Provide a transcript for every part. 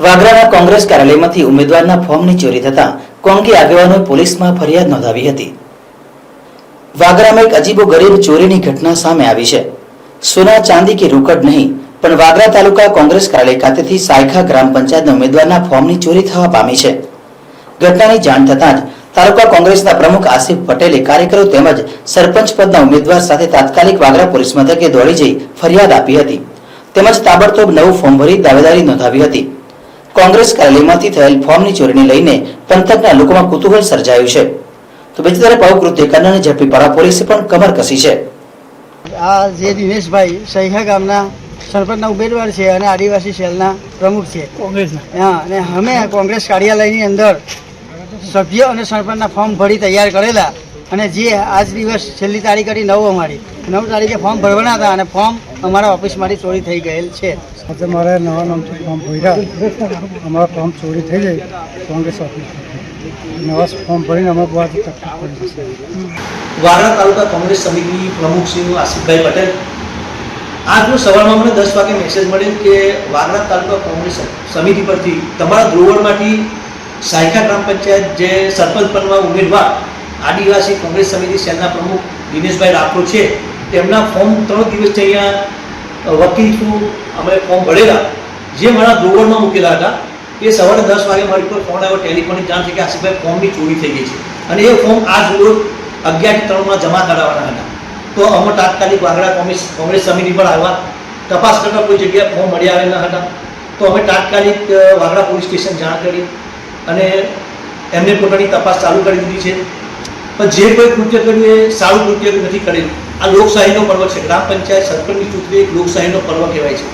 વાગરાના કોંગ્રેસ કાર્યાલયમાંથી ઉમેદવારના ફોર્મની ચોરી થતા કોંગી આગેવાનોએ પોલીસમાં ફરિયાદ નોંધાવી હતી. વાગરામાં એક અજીબો ગરીબ ચોરીની ઘટના સામે આવી છે. સોના, ચાંદી કે રોકડ નહીં, પણ વાગરા તાલુકા કોંગ્રેસ કાર્યાલય ખાતેથી સાયખા ગ્રામ પંચાયતના ઉમેદવારના ફોર્મની ચોરી થવા પામી છે. ઘટનાની જાણ થતાં જ તાલુકા કોંગ્રેસના પ્રમુખ આસિફ પટેલે કાર્યકરો તેમજ સરપંચ પદના ઉમેદવાર સાથે તાત્કાલિક વાગરા પોલીસ મથકે દોડી જઈ ફરિયાદ આપી હતી. તેમજ તાબડતોબ નવું ફોર્મ ભરી દાવેદારી નોંધાવી હતી. કોંગ્રેસ કાર્યાલયમાંથી થયેલ ફોર્મની ચોરીને લઈને પંથકના લોકોમાં કુતૂહલ સર્જાયું છે. તો બીજી તરફ આવું કૃત્ય કરનારને ઝડપી પાડવા પોલીસે પણ કમર કસી છે. આ જે દિનેશભાઈ સહિયા ગામના સરપંચના ઉમેદવાર છે અને આદિવાસી સેલના પ્રમુખ છે. કોંગ્રેસના. હા અને અમે કોંગ્રેસ કાર્યાલયની અંદર સભ્ય અને સરપંચના ફોર્મ ભરી તૈયાર કરેલા અને જે આજ દિવસ છેલ્લી તારીખ હતી નવ અમારી નવ તારીખે ફોર્મ ભરવાના હતા અને ફોર્મ અમારા ઓફિસમાંથી ચોરી થઈ ગયેલ છે. આજે મારે નવા નામથી ફોર્મ ભર્યા. અમારા ફોર્મ ચોરી થઈ જાય કોંગ્રેસ ઓફિસ નવા ફોર્મ ભરીને અમે બહુ તકલીફ પડી જશે તાલુકા કોંગ્રેસ સમિતિ પ્રમુખ શ્રી આસિફભાઈ પટેલ. આજનો સવારમાં મને દસ વાગે મેસેજ મળ્યો કે વાગરા તાલુકા કોંગ્રેસ સમિતિ પરથી તમારા ધ્રોવડમાંથી સાયકા ગ્રામ પંચાયત જે સરપંચ પદમાં ઉમેદવાર આદિવાસી કોંગ્રેસ સમિતિ સેલના પ્રમુખ દિનેશભાઈ રાઠોડ છે, તેમના ફોર્મ ત્રણ દિવસથી અહીંયા વકીલ છું, અમે ફોર્મ ભરેલા. જે મારા ધોરણમાં મૂકેલા હતા, એ સવારે દસ વાગે મારી પર ફોન આવ્યો, ટેલિફોનિક જાણ થઈ કે આસિફભાઈ ફોર્મની ચોરી થઈ ગઈ છે. અને એ ફોર્મ આજ રોજ અગિયારથી ત્રણમાં જમા કરાવવાના હતા. તો અમે તાત્કાલિક વાગડા કોંગ્રેસ સમિતિ પર આવ્યા. તપાસ કરતા કોઈ જગ્યાએ ફોર્મ મળી આવેલા હતા. તો અમે તાત્કાલિક વાગડા પોલીસ સ્ટેશન જાણ કરી. અને એમને પોતાની તપાસ ચાલુ કરી દીધી છે. પણ જે કોઈ કૃત્ય કર્યું એ સારું કૃત્ય નથી કરેલું. આ લોકશાહીનો પર્વ છે. ગ્રામ પંચાયત સરપંચની ચૂંટણી લોકશાહીનો પર્વ કહેવાય છે.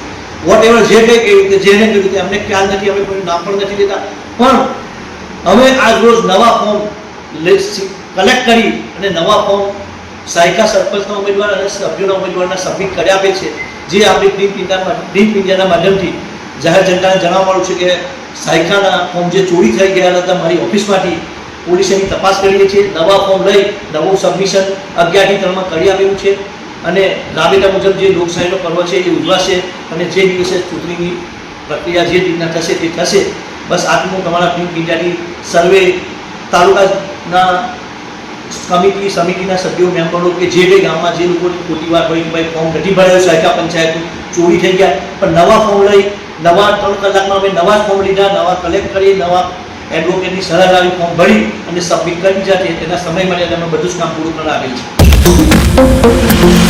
વોટ એવર જે કંઈ કહ્યું કે જેને કહ્યું કે અમને ખ્યાલ નથી. અમે કોઈ નામ પણ નથી લેતા. પણ અમે આજ રોજ નવા ફોર્મ કલેક્ટ કરી અને નવા ફોર્મ સાયકા સરપંચના ઉમેદવાર અને સભ્યોના ઉમેદવારના સબમિટ કરી આપે છે. જે આપણી ડીપ પિંજાના ડીપ ઇન્ડિયાના માધ્યમથી જાહેર જનતાને જણાવવાનું છે કે સાયકાના ફોર્મ જે ચોરી થઈ ગયા હતા, મારી ઓફિસમાંથી પોલીસે એની તપાસ કરીએ છીએ નવા ફોર્મ લઈ, નવું સબમિશન અગિયારથી ત્રણમાં કરી આવ્યું છે. અને રાબેતા મુજબ જે લોકશાહીનો પર્વ છે એ ઉજવાશે અને જે દિવસે ચૂંટણીની પ્રક્રિયા જે રીતના થશે તે થશે. બસ આટલું તમારા ગ્રીન ઇન્ડિયાની સર્વે તાલુકાના કમિટી સમિતિના સભ્યો, મેમ્બરો કે જે કંઈ ગામમાં જે લોકોની ખોટી વાત હોય કે ભાઈ ફોર્મ નથી ભરાયું, સાયકા પંચાયતનું ચોરી થઈ ગયા. પણ નવા ફોર્મ લઈ નવા ત્રણ કલાકમાં અમે નવા ફોર્મ લીધા, નવા કલેક્ટ કરી નવા એડવોકેટની સલાહ લાવી ફોર્મ ભરી અને સબમિટ કરી દીધા તેના સમય માટે અમે બધું જ કામ પૂરું કરાવેલ છે.